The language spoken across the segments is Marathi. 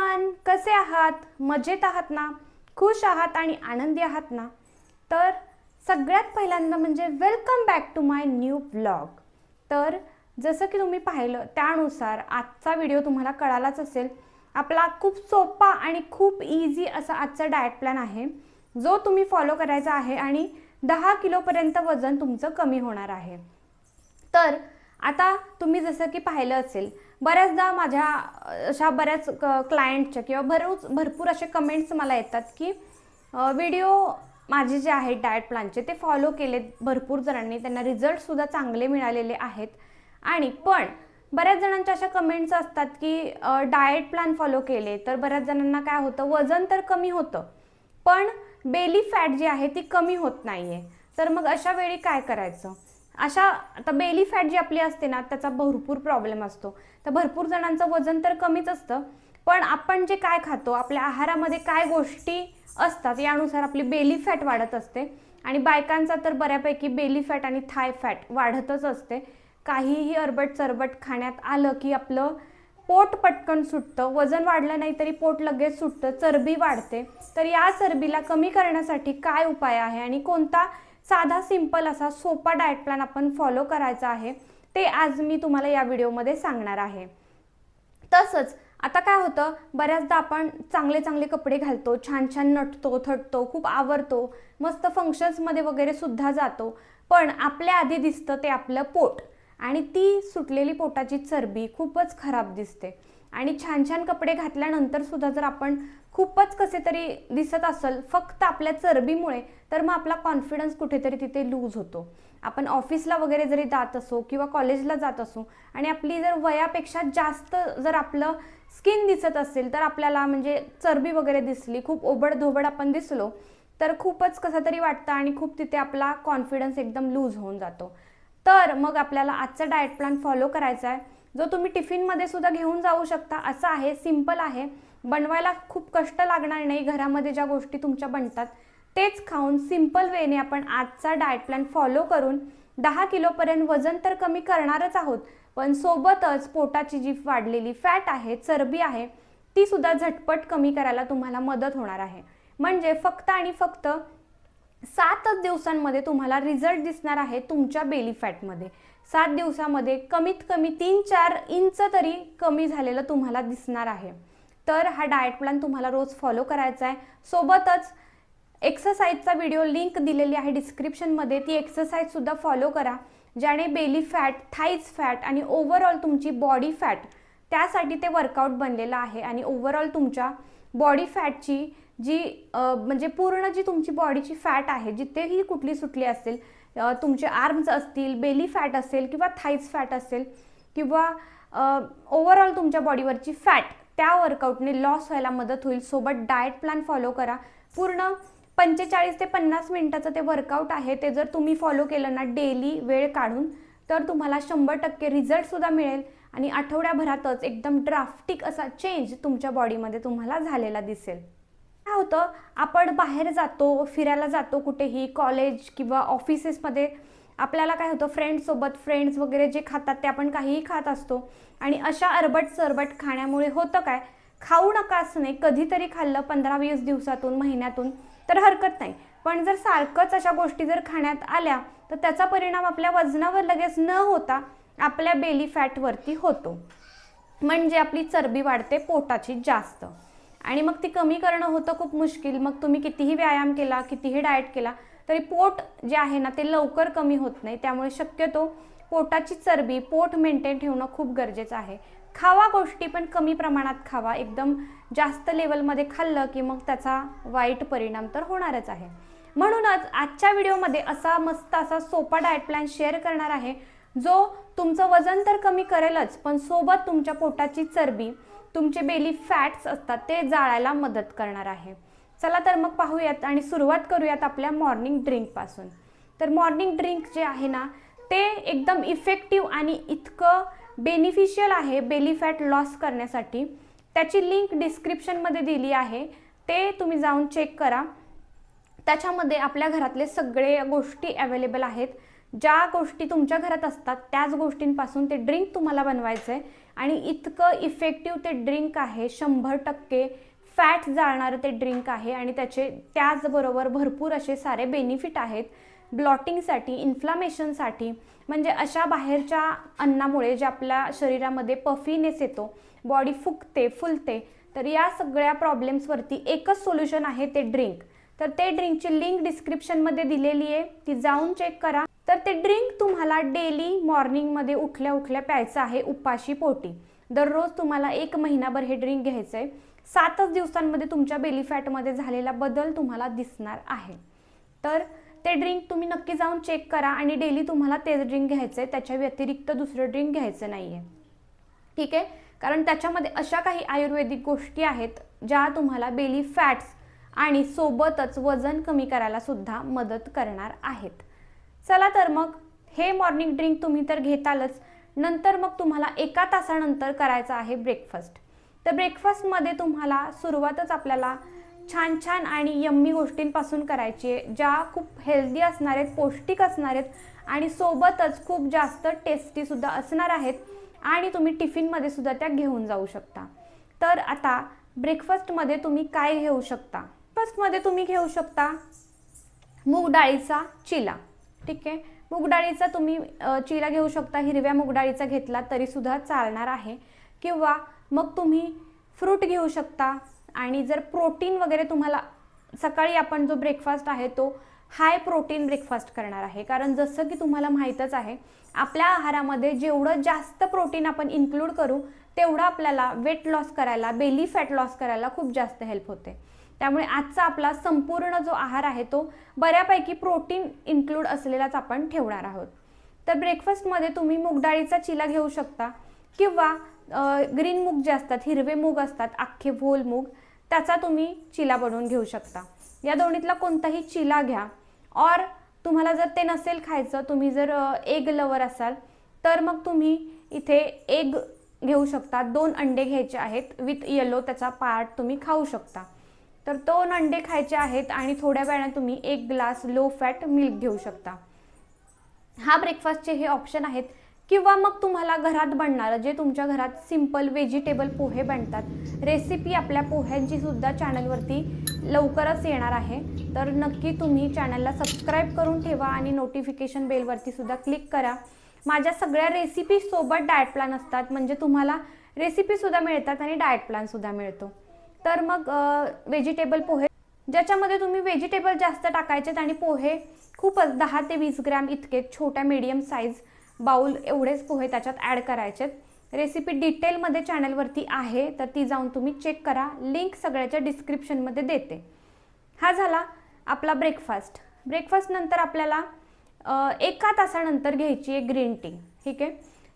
एव्हरीवन कसे आहात? मजेत आहात ना? खुश आहात आणि आनंदी आहात ना? तर सगळ्यात पहिल्यांदा म्हणजे welcome back to my new blog तर जसं की तुम्ही पाहिलं त्यानुसार आजचा व्हिडिओ तुम्हाला कळालाच असेल. आपला खूप सोपा आणि खूप इझी असा आजचा डाएट प्लॅन आहे जो तुम्ही फॉलो करायचा आहे आणि दहा किलोपर्यंत वजन तुमचं कमी होणार आहे. तर आता तुम्ही जसं की पाहिलं असेल बऱ्याचदा माझ्या अशा बऱ्याच क्लायंटच्या किंवा भरूच भरपूर असे कमेंट्स मला येतात की व्हिडिओ माझे जे आहेत डाएट प्लॅनचे ते फॉलो केलेत भरपूर जणांनी. त्यांना रिझल्टसुद्धा चांगले मिळालेले आहेत. आणि पण बऱ्याच जणांच्या अशा कमेंट्स असतात की डाएट प्लॅन फॉलो केले तर बऱ्याच जणांना काय होतं वजन तर कमी होतं. पण बेली फॅट जी आहे ती कमी होत नाही आहे तर मग अशा वेळी काय करायचं? अशा आता बेली फॅट जी आपली असते ना त्याचा भरपूर प्रॉब्लेम असतो. तर भरपूर जणांचं वजन तर कमीच असतं. पण आपण जे काय खातो आपल्या आहारामध्ये काय गोष्टी असतात यानुसार आपली बेली फॅट वाढत असते. आणि बायकांचा तर बऱ्यापैकी बेली फॅट आणि थाय फॅट वाढतच असते. काहीही अरबट चरबट खाण्यात आलं की आपलं पोट पटकन सुटतं. वजन वाढलं नाही तरी पोट लगेच सुटतं. चरबी वाढते. तर या चरबीला कमी करण्यासाठी काय उपाय आहे आणि कोणता साधा सिंपल असा सोपा डाएट प्लॅन आपण फॉलो करायचा आहे. ते आज मी तुम्हाला या व्हिडिओमध्ये सांगणार आहे. तसंच आता काय होतं बऱ्याचदा आपण चांगले चांगले कपडे घालतो छान छान नटतो थटतो खूप आवरतो मस्त फंक्शन्समध्ये वगैरे सुद्धा जातो. पण आपल्या आधी दिसतं ते आपलं पोट. आणि ती सुटलेली पोटाची चरबी खूपच खराब दिसते. आणि छान छान कपडे घातल्यानंतर सुद्धा जर आपण खूपच कसे तरी दिसत असेल फक्त आपल्या चरबीमुळे तर मग आपला कॉन्फिडन्स कुठेतरी तिथे लूज होतो. आपण ऑफिसला वगैरे जरी जात असो किंवा कॉलेजला जात असो आणि आपली जर वयापेक्षा जास्त जर आपलं स्किन दिसत असेल तर आपल्याला म्हणजे चरबी वगैरे दिसली खूप ओबडधोबड आपण दिसलो तर खूपच कसं तरी वाटतं आणि खूप तिथे आपला कॉन्फिडन्स एकदम लूज होऊन जातो. तर मग आपल्याला आजचा डाएट प्लॅन फॉलो करायचा आहे. जो तुम्ही टिफिनमध्ये सुद्धा घेऊन जाऊ शकता. असं आहे सिंपल आहे. बनवायला खूप कष्ट लागणार नाही. घरामध्ये ज्या गोष्टी तुमच्या बनतात तेच खाऊन सिंपल वेने आपण आजचा डाएट प्लॅन फॉलो करून दहा किलोपर्यंत वजन तर कमी करणारच आहोत. पण सोबतच पोटाची जी वाढलेली फॅट आहे चरबी आहे ती सुद्धा झटपट कमी करायला तुम्हाला मदत होणार आहे. म्हणजे फक्त आणि फक्त सातच दिवसांमध्ये तुम्हाला रिझल्ट दिसणार आहे तुमच्या बेली फॅटमध्ये सात दिवसामध्ये कमीत कमी तीन चार इंच तरी कमी झालेलं तुम्हाला दिसणार आहे. तर हा डाएट प्लॅन तुम्हाला रोज फॉलो करायचा आहे. सोबतच एक्सरसाइजचा व्हिडिओ लिंक दिलेली आहे डिस्क्रिप्शनमध्ये ती एक्सरसाइजसुद्धा फॉलो करा ज्याने बेली फॅट थाईज फॅट आणि ओव्हरऑल तुमची बॉडी फॅट त्यासाठी ते वर्कआउट बनलेलं आहे आणि ओव्हरऑल तुमच्या बॉडी फॅटची जी म्हणजे पूर्ण जी तुमची बॉडीची फॅट आहे जिथेही कुठली सुटली असेल तुमचे आर्म्स असतील बेली फॅट असेल किंवा थाईज फॅट असेल किंवा ओव्हरऑल तुमच्या बॉडीवरची फॅट त्या वर्कआउटने लॉस व्हायला मदत होईल. सोबत डाएट प्लॅन फॉलो करा. पूर्ण पंचेचाळीस ते पन्नास मिनिटाचं ते वर्कआउट आहे ते जर तुम्ही फॉलो केलं ना डेली वेळ काढून तर तुम्हाला शंभर टक्के रिझल्टसुद्धा मिळेल आणि आठवड्याभरातच एकदम ड्राफ्टिक असा चेंज तुमच्या बॉडीमध्ये तुम्हाला झालेला दिसेल. काय होतं? आपण बाहेर जातो फिरायला जातो कुठेही कॉलेज किंवा ऑफिसेसमध्ये आपल्याला काय होतं? फ्रेंड्ससोबत फ्रेंड्स वगैरे जे खातात ते आपण काहीही खात असतो. आणि अशा अरबट सरबट खाण्यामुळे होतं काय? खाऊ नका असं नाही. कधीतरी खाल्लं पंधरा वीस दिवसातून महिन्यातून तर हरकत नाही. पण जर सारखंच अशा गोष्टी जर खाण्यात आल्या तर त्याचा परिणाम आपल्या वजनावर लगेच न होता आपल्या बेली फॅटवरती होतो. म्हणजे आपली चरबी वाढते पोटाची जास्त. आणि मग ती कमी करणं होतं खूप मुश्किल. मग तुम्ही कितीही व्यायाम केला कितीही डाएट केला तरी पोट जे आहे ना ते लवकर कमी होत नाही. त्यामुळे शक्यतो पोटाची चरबी पोट मेंटेन ठेवणं खूप गरजेचं आहे. खावा गोष्टी पण कमी प्रमाणात खावा. एकदम जास्त लेवलमध्ये खाल्लं की मग त्याचा वाईट परिणाम तर होणारच आहे. म्हणूनच आजच्या व्हिडिओमध्ये असा मस्त असा सोपा डाएट प्लॅन शेअर करणार आहे जो तुमचं वजन तर कमी करेलच पण सोबत तुमच्या पोटाची चरबी तुमचे बेली फॅट्स असतात ते जाळायला मदत करणार आहे. चला तर मग पाहूयात आणि सुरुवात करूयात आपल्या मॉर्निंग ड्रिंकपासून तर मॉर्निंग ड्रिंक जे आहे ना ते एकदम इफेक्टिव्ह आणि इतकं बेनिफिशियल आहे बेली फॅट लॉस करण्यासाठी. त्याची लिंक डिस्क्रिप्शनमध्ये दिली आहे. ते तुम्ही जाऊन चेक करा. त्याच्यामध्ये आपल्या घरातले सगळे गोष्टी अवेलेबल आहेत. ज्या गोष्टी तुमच्या घरात असतात त्याच गोष्टींपासून ते ड्रिंक तुम्हाला बनवायचं आहे आणि इतकं इफेक्टिव्ह ते ड्रिंक आहे शंभर टक्के फॅट जाळणारं ते ड्रिंक आहे आणि त्याचे त्याचबरोबर भरपूर असे सारे बेनिफिट आहेत. ब्लॉटिंगसाठी इन्फ्लामेशनसाठी म्हणजे अशा बाहेरच्या अन्नामुळे जे आपल्या शरीरामध्ये पफीनेस येतो बॉडी फुगते फुलते तर या सगळ्या प्रॉब्लेम्सवरती एकच सोल्युशन आहे ते ड्रिंक तर ते ड्रिंकची लिंक डिस्क्रिप्शनमध्ये दिलेली आहे ती जाऊन चेक करा. तर ते ड्रिंक तुम्हाला डेली मॉर्निंगमध्ये उठल्या उठल्या प्यायचं आहे उपाशी पोटी. दररोज तुम्हाला एक महिनाभर हे ड्रिंक घ्यायचं आहे सातच दिवसांमध्ये तुमच्या बेली फॅटमध्ये झालेला बदल तुम्हाला दिसणार आहे. तर ते ड्रिंक तुम्ही नक्की जाऊन चेक करा आणि डेली तुम्हाला तेच ड्रिंक घ्यायचं आहे त्याच्या व्यतिरिक्त दुसरं ड्रिंक घ्यायचं नाही आहे ठीक आहे? कारण त्याच्यामध्ये अशा काही आयुर्वेदिक गोष्टी आहेत ज्या तुम्हाला बेली फॅट्स आणि सोबतच वजन कमी करायला सुद्धा मदत करणार आहेत. चला तर मग. हे मॉर्निंग ड्रिंक तुम्ही तर घेतालच. नंतर मग तुम्हाला एका तासानंतर करायचं आहे ब्रेकफास्ट तर ब्रेकफास्टमध्ये तुम्हाला सुरुवातच आपल्याला छान छान आणि यम्मी गोष्टींपासून करायची आहे ज्या खूप हेल्दी असणार आहेत पौष्टिक असणार आहेत आणि सोबतच खूप जास्त टेस्टीसुद्धा असणार आहेत आणि तुम्ही टिफिनमध्ये सुद्धा त्या घेऊन जाऊ शकता. तर आता ब्रेकफास्टमध्ये तुम्ही काय घेऊ शकता? ब्रेकफास्टमध्ये तुम्ही घेऊ शकता मूग डाळीचा चिला. ठीक आहे. मुगडाळीचा तुम्ही चिरा चिला घेऊ शकता हिरव्या मुगडाळीचा घेतला तरीसुद्धा चालणार आहे. किंवा मग तुम्ही फ्रूट घेऊ शकता आणि जर प्रोटीन वगैरे तुम्हाला सकाळी आपण जो ब्रेकफास्ट आहे तो हाय प्रोटीन ब्रेकफास्ट करणार आहे. कारण जसं की तुम्हाला माहीतच आहे आपल्या आहारामध्ये जेवढं जास्त प्रोटीन आपण इन्क्लूड करू तेवढं आपल्याला वेट लॉस करायला बेली फॅट लॉस करायला खूप जास्त हेल्प होते. त्यामुळे आजचा आपला संपूर्ण जो आहार आहे तो बऱ्यापैकी प्रोटीन इन्क्लूड असलेलाच आपण ठेवणार आहोत. तर ब्रेकफास्टमध्ये तुम्ही मूगडाळीचा चिला घेऊ शकता किंवा ग्रीन मूग जे असतात हिरवे मूग असतात अख्खे भोल मूग त्याचा तुम्ही चिला बनवून घेऊ शकता. या दोन्हीतला कोणताही चिला घ्या. और तुम्हाला जर ते नसेल खायचं तुम्ही जर एग लवर असाल तर मग तुम्ही इथे एग घेऊ शकता. दोन अंडे घ्यायचे आहेत. विथ येलो त्याचा पार्ट तुम्ही खाऊ शकता. तर दोन अंडे खायचे आहेत आणि थोड्या वेळाने तुम्ही एक ग्लास लो फॅट मिल्क घेऊ शकता. हा ब्रेकफास्टचे हे ऑप्शन आहेत. किंवा मग तुम्हाला घरात बनणारं जे तुमच्या घरात सिंपल व्हेजिटेबल पोहे बनतात. रेसिपी आपल्या पोह्यांची सुद्धा चॅनलवरती लवकरच येणार आहे. तर नक्की तुम्ही चॅनलला सबस्क्राईब करून ठेवा आणि नोटिफिकेशन बेलवरती सुद्धा क्लिक करा. माझ्या सगळ्या रेसिपीसोबत डाएट प्लॅन असतात. म्हणजे तुम्हाला रेसिपीसुद्धा मिळतात आणि डाएट प्लॅनसुद्धा मिळतो. तर मग व्हेजिटेबल पोहे ज्याच्यामध्ये तुम्ही व्हेजिटेबल जास्त टाकायचेत आणि पोहे खूपच दहा ते वीस ग्रॅम इतके छोट्या मीडियम साईज बाउल एवढेच पोहे त्याच्यात ॲड करायचेत. रेसिपी डिटेलमध्ये चॅनलवरती आहे तर ती जाऊन तुम्ही चेक करा. लिंक सगळ्याच्या डिस्क्रिप्शनमध्ये देते. हा झाला आपला ब्रेकफास्ट ब्रेकफास्टनंतर आपल्याला एका तासानंतर घ्यायची आहे ग्रीन टी ठीक आहे?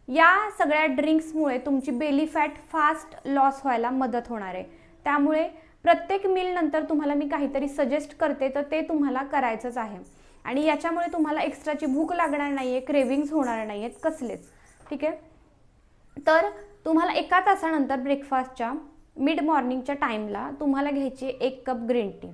या सगळ्या ड्रिंक्समुळे तुमची बेली फॅट फास्ट लॉस व्हायला मदत होणार आहे. त्यामुळे प्रत्येक मील नंतर तुम्हाला मी काहीतरी सजेस्ट करते तर ते तुम्हाला करायचंच आहे. आणि याच्यामुळे तुम्हाला एक्स्ट्राची भूक लागणार नाही आहे क्रेविंग्स होणार नाही आहेत कसलेच. ठीक आहे? तर तुम्हाला एका तासानंतर ब्रेकफास्टच्या मिड मॉर्निंगच्या टाईमला तुम्हाला घ्यायची एक कप ग्रीन टी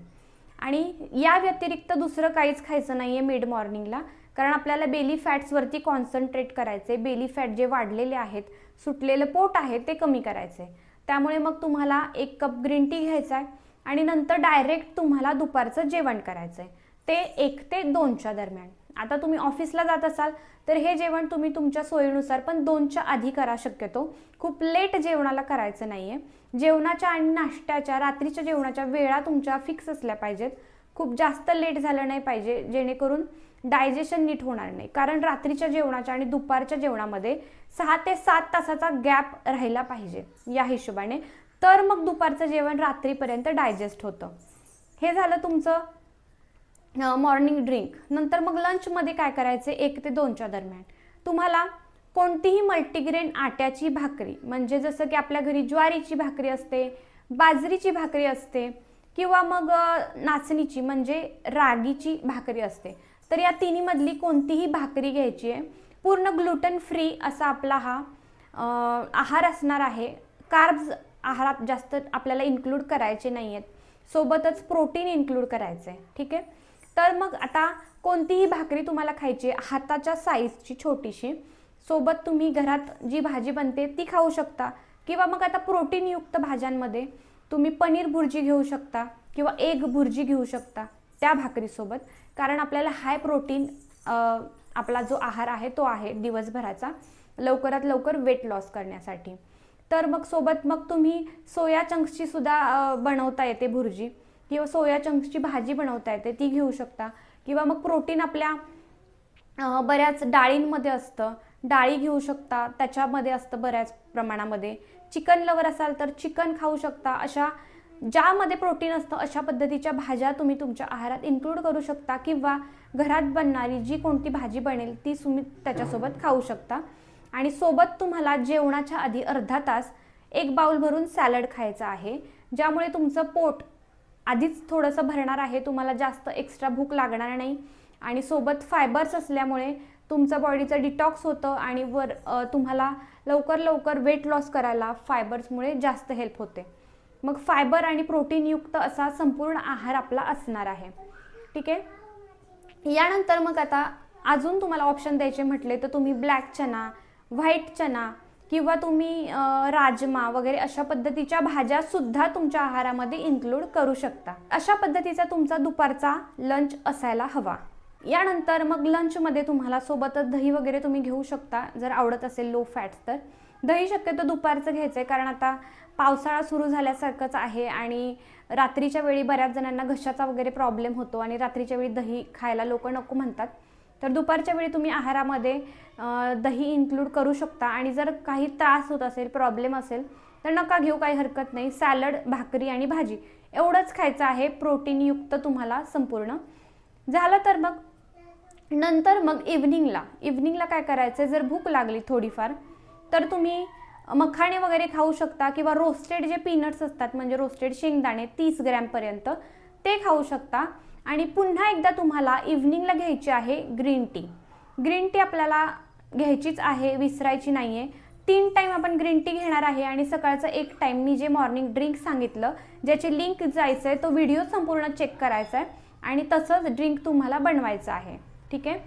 आणि या व्यतिरिक्त दुसरं काहीच खायचं नाही आहे मिड मॉर्निंगला कारण आपल्याला बेली फॅट्सवरती कॉन्सन्ट्रेट करायचे बेली फॅट जे वाढलेले आहेत सुटलेलं पोट आहे ते कमी करायचे त्यामुळे मग तुम्हाला एक कप ग्रीन टी घ्यायचा आहे आणि नंतर डायरेक्ट तुम्हाला दुपारचं जेवण करायचं आहे ते एक ते दोनच्या दरम्यान. आता तुम्ही ऑफिसला जात असाल तर हे जेवण तुम्ही तुमच्या सोयीनुसार पण दोनच्या आधी करा शक्यतो. खूप लेट जेवणाला करायचं नाही आहे जेवणाच्या आणि नाश्त्याच्या रात्रीच्या जेवणाच्या वेळा तुमच्या फिक्स असल्या पाहिजेत. खूप जास्त लेट झालं नाही पाहिजे जेणेकरून डायजेशन नीट होणार नाही. कारण रात्रीच्या जेवणाच्या आणि दुपारच्या जेवणामध्ये सहा ते सात तासाचा गॅप राहिला पाहिजे या हिशोबाने. तर मग दुपारचं जेवण रात्रीपर्यंत डायजेस्ट होतं. हे झालं तुमचं मॉर्निंग ड्रिंक नंतर मग लंचमध्ये काय करायचे? एक ते दोनच्या दरम्यान. तुम्हाला कोणतीही मल्टीग्रेन आट्याची भाकरी म्हणजे जसं की आपल्या घरी ज्वारीची भाकरी असते बाजरीची भाकरी असते किंवा मग नाचणीची म्हणजे रागीची भाकरी असते. तर या तिन्हीमधली कोणतीही भाकरी घ्यायची आहे. पूर्ण ग्लुटन फ्री असा आपला हा आहार असणार आहे. कार्ब्स आहारात जास्त आपल्याला इन्क्लूड करायचे नाही आहेत सोबतच प्रोटीन इन्क्लूड करायचं आहे ठीक आहे? तर मग आता कोणतीही भाकरी तुम्हाला खायची आहे, हाताच्या साईजची छोटीशी सोबत तुम्ही घरात जी भाजी बनते ती खाऊ शकता. किंवा मग आता प्रोटीनयुक्त भाज्यांमध्ये तुम्ही पनीर भुर्जी घेऊ शकता किंवा एग भुर्जी घेऊ शकता त्या भाकरीसोबत. कारण आपल्याला हाय प्रोटीन आपला जो आहार आहे तो आहे दिवसभराचा लवकरात लवकर वेट लॉस करण्यासाठी. तर मग सोबत मग तुम्ही सोया चंक्सची सुद्धा बनवता येते भुर्जी किंवा सोया चंक्सची भाजी बनवता येते ती घेऊ शकता. किंवा मग प्रोटीन आपल्या बऱ्याच डाळींमध्ये असतं डाळी घेऊ शकता त्याच्यामध्ये असतं बऱ्याच प्रमाणामध्ये. चिकन लवर असाल तर चिकन खाऊ शकता. अशा ज्यामध्ये प्रोटीन असतं अशा पद्धतीच्या भाज्या तुम्ही तुमच्या आहारात इन्क्लूड करू शकता किंवा घरात बनणारी जी कोणती भाजी बनेल ती तुम्ही त्याच्यासोबत खाऊ शकता. आणि सोबत तुम्हाला जेवणाच्या आधी अर्धा तास एक बाउल भरून सॅलड खायचं आहे. ज्यामुळे तुमचं पोट आधीच थोडंसं भरणार आहे तुम्हाला जास्त एक्स्ट्रा भूक लागणार नाही. आणि सोबत फायबर्स असल्यामुळे तुमचं बॉडीचं डिटॉक्स होतं आणि वर तुम्हाला लवकर लवकर वेट लॉस करायला फायबर्समुळे जास्त हेल्प होते. मग फायबर आणि प्रोटीनयुक्त असा संपूर्ण आहार आपला असणार आहे. ठीक आहे? यानंतर मग आता अजून तुम्हाला ऑप्शन द्यायचे म्हटले तर तुम्ही ब्लॅक चना व्हाईट चना किंवा तुम्ही राजमा वगैरे अशा पद्धतीच्या भाज्या सुद्धा तुमच्या आहारामध्ये इन्क्लूड करू शकता. अशा पद्धतीचा तुमचा दुपारचा लंच असायला हवा. यानंतर मग लंचमध्ये तुम्हाला सोबतच दही वगैरे तुम्ही घेऊ शकता. जर आवडत असेल लो फॅट्स तर. दही शक्यतो दुपारचं घ्यायचं आहे कारण आता पावसाळा सुरू झाल्यासारखंच आहे आणि रात्रीच्या वेळी बऱ्याच जणांना घशाचा वगैरे प्रॉब्लेम होतो आणि रात्रीच्या वेळी दही खायला लोक नको म्हणतात. तर दुपारच्या वेळी तुम्ही आहारामध्ये दही इन्क्लूड करू शकता आणि जर काही त्रास होत असेल प्रॉब्लेम असेल तर नका घेऊ काही हरकत नाही. सॅलड भाकरी आणि भाजी एवढंच खायचं आहे. प्रोटीनयुक्त तुम्हाला संपूर्ण. झालं तर मग नंतर मग इव्हनिंगला इव्हनिंगला काय करायचं जर भूक लागली थोडीफार तर तुम्ही मखाणे वगैरे खाऊ शकता किंवा रोस्टेड जे पीनट्स असतात म्हणजे रोस्टेड शेंगदाणे तीस ग्रॅमपर्यंत ते खाऊ शकता. आणि पुन्हा एकदा तुम्हाला इव्हनिंगला घ्यायची आहे ग्रीन टी ग्रीन टी आपल्याला घ्यायचीच आहे विसरायची नाही आहे तीन टाईम आपण ग्रीन टी घेणार आहे आणि सकाळचं एक टाईम मी जे मॉर्निंग ड्रिंक सांगितलं ज्याची लिंक जायचं आहे तो व्हिडिओ संपूर्ण चेक करायचा आहे आणि तसंच ड्रिंक तुम्हाला बनवायचं आहे. ठीक आहे?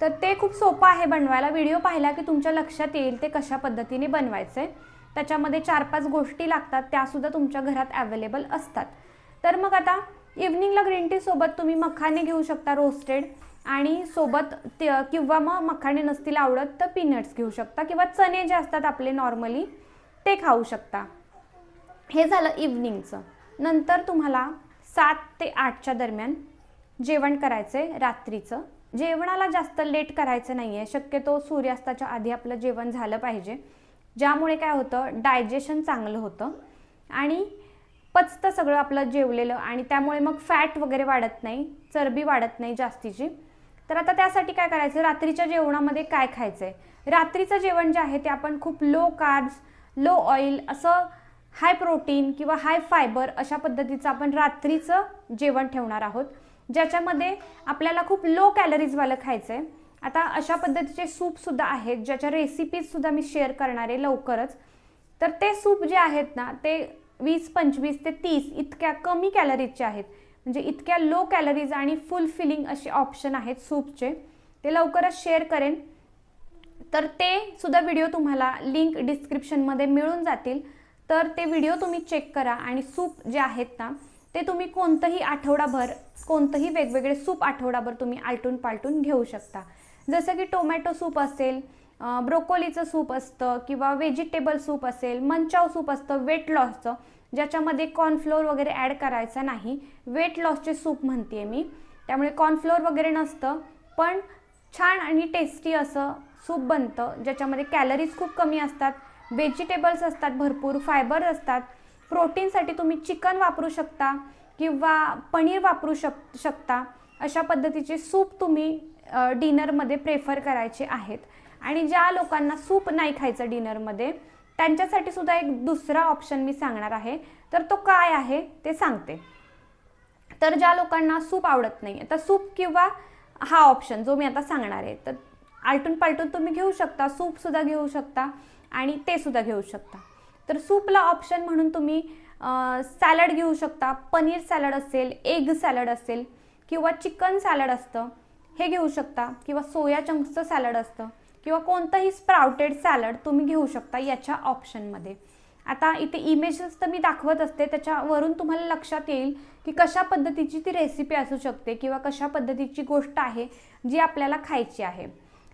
तर ते खूप सोपं आहे बनवायला. व्हिडिओ पाहिला की तुमच्या लक्षात येईल ते कशा पद्धतीने बनवायचं आहे त्याच्यामध्ये चार पाच गोष्टी लागतात त्यासुद्धा तुमच्या घरात अवेलेबल असतात. तर मग आता इव्हनिंगला ग्रीन टीसोबत तुम्ही मखाने घेऊ शकता रोस्टेड आणि सोबत ते किंवा मग मखाणे नसतील आवडत तर पीनट्स घेऊ शकता किंवा चणे जे असतात आपले नॉर्मली ते खाऊ शकता. हे झालं इव्हनिंगचं नंतर तुम्हाला सात ते आठच्या दरम्यान जेवण करायचं आहे रात्रीचं. जेवणाला जास्त लेट करायचं नाही आहे शक्यतो सूर्यास्ताच्या आधी आपलं जेवण झालं पाहिजे. ज्यामुळे काय होतं डायजेशन चांगलं होतं आणि पचतं सगळं आपलं जेवलेलं आणि त्यामुळे मग फॅट वगैरे वाढत नाही चरबी वाढत नाही जास्तीची. तर आता त्यासाठी काय करायचं रात्रीच्या जेवणामध्ये काय खायचं आहे रात्रीचं जेवण जे आहे ते आपण खूप लो कार्ब्स लो ऑइल असं हाय प्रोटीन किंवा हाय फायबर अशा पद्धतीचं आपण रात्रीचं जेवण ठेवणार आहोत. ज्याच्यामध्ये आपल्याला खूप लो कॅलरीजवालं खायचं आहे आता अशा पद्धतीचे सूपसुद्धा आहेत ज्याच्या रेसिपीजसुद्धा मी शेअर करणार आहे लवकरच. तर ते सूप जे आहेत ना ते वीस पंचवीस ते तीस इतक्या कमी कॅलरीजचे आहेत. म्हणजे इतक्या लो कॅलरीज आणि फुल फिलिंग असे ऑप्शन आहेत सूपचे ते लवकरच शेअर करेन. तर ते सुद्धा व्हिडिओ तुम्हाला लिंक डिस्क्रिप्शनमध्ये मिळून जातील. तर ते व्हिडिओ तुम्ही चेक करा आणि सूप जे आहेत ना ते तुम्ही कोणतंही आठवडाभर कोणतंही वेगवेगळे सूप आठवडाभर तुम्ही आलटून पालटून घेऊ शकता. जसं की टोमॅटो सूप असेल ब्रोकोलीचं सूप असतं किंवा व्हेजिटेबल सूप असेल मंचाव सूप असतं वेट लॉसचं ज्याच्यामध्ये कॉर्नफ्लोअर वगैरे ॲड करायचा नाही. वेट लॉसचे सूप म्हणते मी. त्यामुळे कॉर्नफ्लोअर वगैरे नसतं पण छान आणि टेस्टी असं सूप बनतं ज्याच्यामध्ये कॅलरीज खूप कमी असतात. व्हेजिटेबल्स असतात भरपूर फायबर असतात. प्रोटीनसाठी तुम्ही चिकन वापरू शकता किंवा पनीर वापरू शक शकता. अशा पद्धतीचे सूप तुम्ही डिनरमध्ये प्रेफर करायचे आहेत. आणि ज्या लोकांना सूप नाही खायचं डिनरमध्ये त्यांच्यासाठी सुद्धा एक दुसरा ऑप्शन मी सांगणार आहे. तर तो काय आहे ते सांगते. तर ज्या लोकांना सूप आवडत नाही तर सूप किंवा हा ऑप्शन जो मी आता सांगणार आहे तर आलटून पालटून तुम्ही घेऊ शकता सूपसुद्धा घेऊ शकता आणि ते सुद्धा घेऊ शकता. तर सूपला ऑप्शन म्हणून तुम्ही सॅलड घेऊ शकता. पनीर सॅलड असेल एग सॅलड असेल किंवा चिकन सॅलड असतं हे घेऊ शकता. किंवा सोया चंक्सचं सॅलड असतं. किंवा कोणतंही स्प्राउटेड सॅलड तुम्ही घेऊ शकता याच्या ऑप्शनमध्ये आता इथे इमेजेस तर मी दाखवत असते. त्याच्यावरून तुम्हाला लक्षात येईल की कशा पद्धतीची ती रेसिपी असू शकते किंवा कशा पद्धतीची गोष्ट आहे जी आपल्याला खायची आहे.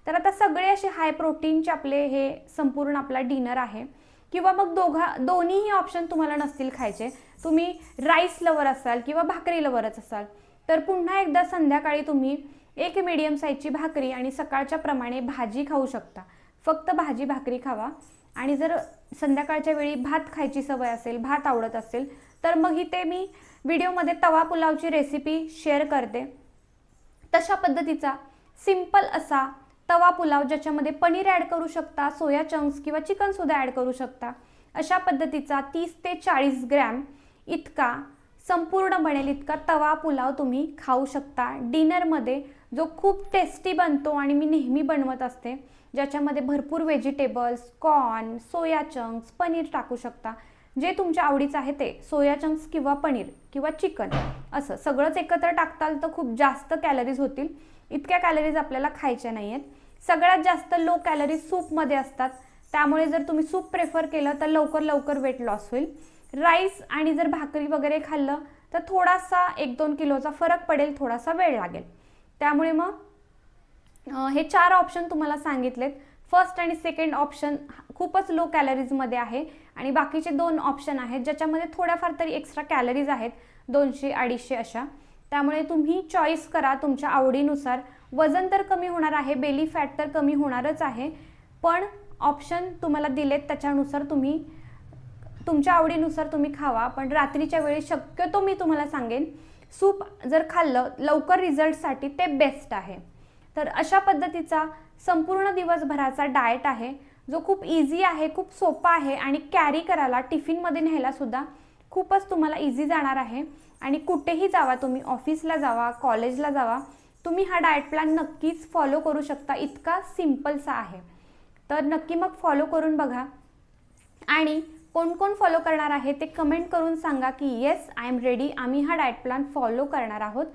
तर आता सगळे असे हाय प्रोटीनचे आपले हे संपूर्ण आपला डिनर आहे. किंवा मग दोघा दोन्हीही ऑप्शन तुम्हाला नसतील खायचे. तुम्ही राईस लवर असाल किंवा भाकरी लवरच असाल तर पुन्हा एकदा संध्याकाळी तुम्ही एक मिडियम साईजची भाकरी आणि सकाळच्या प्रमाणे भाजी खाऊ शकता. फक्त भाजी भाकरी खावा. आणि जर संध्याकाळच्या वेळी भात खायची सवय असेल भात आवडत असेल तर मग इथे मी व्हिडिओमध्ये तवा पुलावची रेसिपी शेअर करते. तशा पद्धतीचा सिंपल असा तवा पुलाव ज्याच्यामध्ये पनीर ॲड करू शकता सोया चंक्स किंवा चिकनसुद्धा ॲड करू शकता. अशा पद्धतीचा तीस ते चाळीस ग्रॅम इतका संपूर्ण बनेल इतका तवा पुलाव तुम्ही खाऊ शकता. डिनरमध्ये जो खूप टेस्टी बनतो आणि मी नेहमी बनवत असते ज्याच्यामध्ये भरपूर vegetables corn soya chunks paneer टाकू शकता. जे तुमच्या आवडीचं आहे ते सोया चंक्स किंवा पनीर किंवा चिकन असं. सगळंच एकत्र टाकताल तर खूप जास्त कॅलरीज होतील. इतक्या कॅलरीज आपल्याला खायच्या नाही आहेत सगळ्यात जास्त लो कॅलरीज सूपमध्ये असतात. त्यामुळे जर तुम्ही सूप प्रेफर केलं तर लवकर लवकर वेट लॉस होईल. राईस आणि जर भाकरी वगैरे खाल्लं तर थोडासा एक दोन किलोचा फरक पडेल थोडासा वेळ लागेल. त्यामुळे मग हे चार ऑप्शन तुम्हाला सांगितलेत. फर्स्ट आणि सेकंड ऑप्शन खूपच लो कॅलरीजमध्ये आहे. आणि बाकीचे दोन ऑप्शन आहेत ज्याच्यामध्ये थोड्याफार तरी एक्स्ट्रा कॅलरीज आहेत दोनशे अडीचशे अशा. त्यामुळे तुम्ही चॉईस करा तुमच्या आवडीनुसार. वजन तर कमी होणार आहे बेली फॅट तर कमी होणारच आहे पण ऑप्शन तुम्हाला दिलेत त्याच्यानुसार तुम्ही तुमच्या आवडीनुसार तुम्ही खावा. पण रात्रीच्या वेळी शक्यतो मी तुम्हाला सांगेन सूप जर खाल्लं लवकर रिझल्टसाठी ते बेस्ट आहे. तर अशा पद्धतीचा संपूर्ण दिवसभराचा डाएट आहे जो खूप इझी आहे खूप सोपा आहे आणि कॅरी करायला टिफिनमध्ये न्यायलासुद्धा खूपच तुम्हाला इझी जाणार आहे. आणि कुठेही जावा तुम्ही ऑफिसला जावा कॉलेजला जावा तुम्ही हा डाएट प्लॅन नक्कीच फॉलो करू शकता. इतका सिम्पलसा आहे. तर नक्की मग फॉलो करून बघा. आणि कोण कोण फॉलो करणार आहे ते कमेंट करून सांगा की येस आय एम रेडी आम्ही हा डाएट प्लॅन फॉलो करणार आहोत.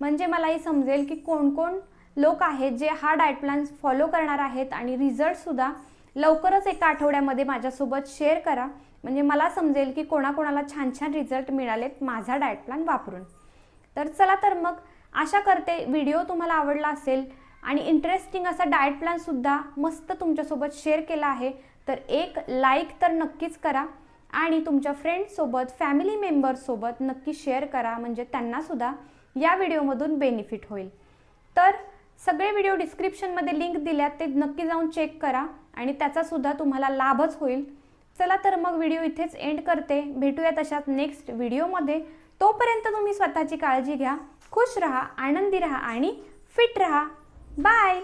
म्हणजे मलाही समजेल की कोण कोण लोक आहेत जे हा डाएट प्लॅन फॉलो करणार आहेत आणि रिझल्टसुद्धा लवकरच एका आठवड्यामध्ये माझ्यासोबत शेअर करा. म्हणजे मला समजेल की कोणाकोणाला छान छान रिझल्ट मिळालेत माझा डाएट प्लॅन वापरून. तर चला तर मग आशा करते व्हिडिओ तुम्हाला आवडला असेल. आणि इंटरेस्टिंग असा डाएट प्लॅनसुद्धा मस्त तुमच्यासोबत शेअर केला आहे. तर एक लाईक तर नक्कीच करा. आणि तुमच्या फ्रेंड्ससोबत फॅमिली मेंबर्ससोबत नक्की शेअर करा. म्हणजे त्यांनासुद्धा या व्हिडिओमधून बेनिफिट होईल. तर सगळे व्हिडिओ डिस्क्रिप्शनमध्ये लिंक दिल्यात. ते नक्की जाऊन चेक करा. आणि त्याचासुद्धा तुम्हाला लाभच होईल. चला तर मग व्हिडिओ इथेच एंड करते. भेटूया तशात नेक्स्ट व्हिडिओमध्ये तोपर्यंत तुम्ही स्वतःची काळजी घ्या. खुश रहा आनंदी रहा आणि फिट रहा. बाय